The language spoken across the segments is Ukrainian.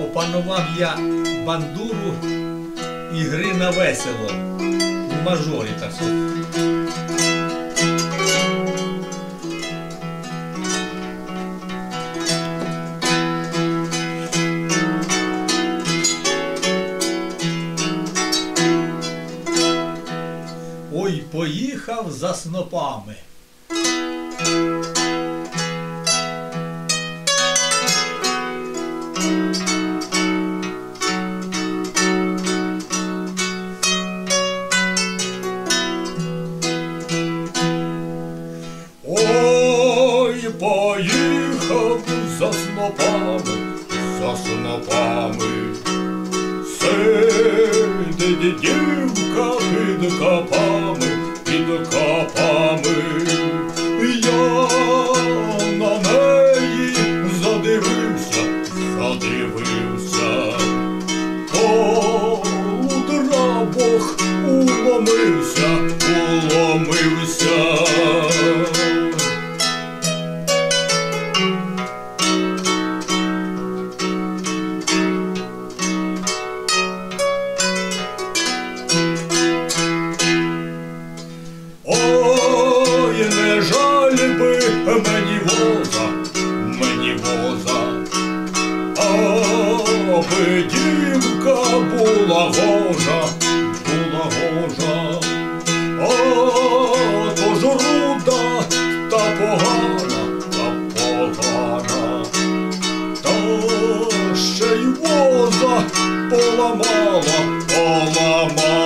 опанував я бандуру і гри на весело у мажорі, так. Ой, поїхав за снопами. Поїхав за снопами, за снопами. Сидить дівка під копами, під копами. Я на неї задивився, задивився. Утра Бог уломився, уломився. Мені воза, мені воза, аби дівка була гожа, воза поламала,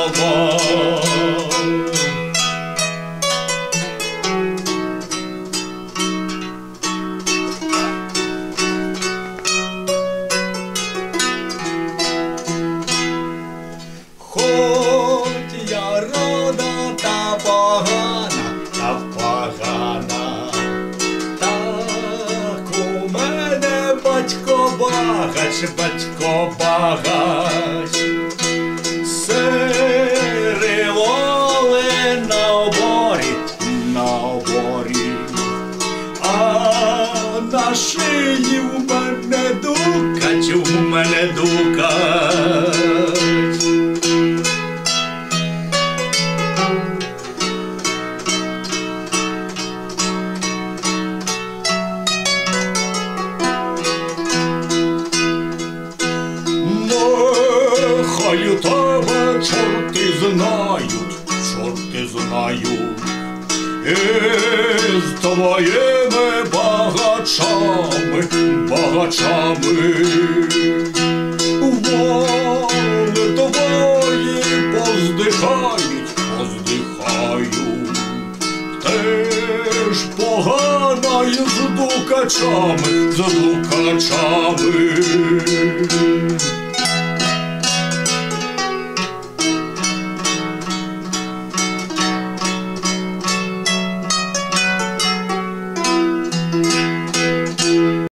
багач, батько багач, Сириволи на оборі, на оборі, а на шиї у мене дукать, у мене дукач. У тебе чорти знають, чорти знають, із твоїми багачами, багачами. Вони твої поздихають, поздихають. Ти ж погана із дукачами, з дукачами.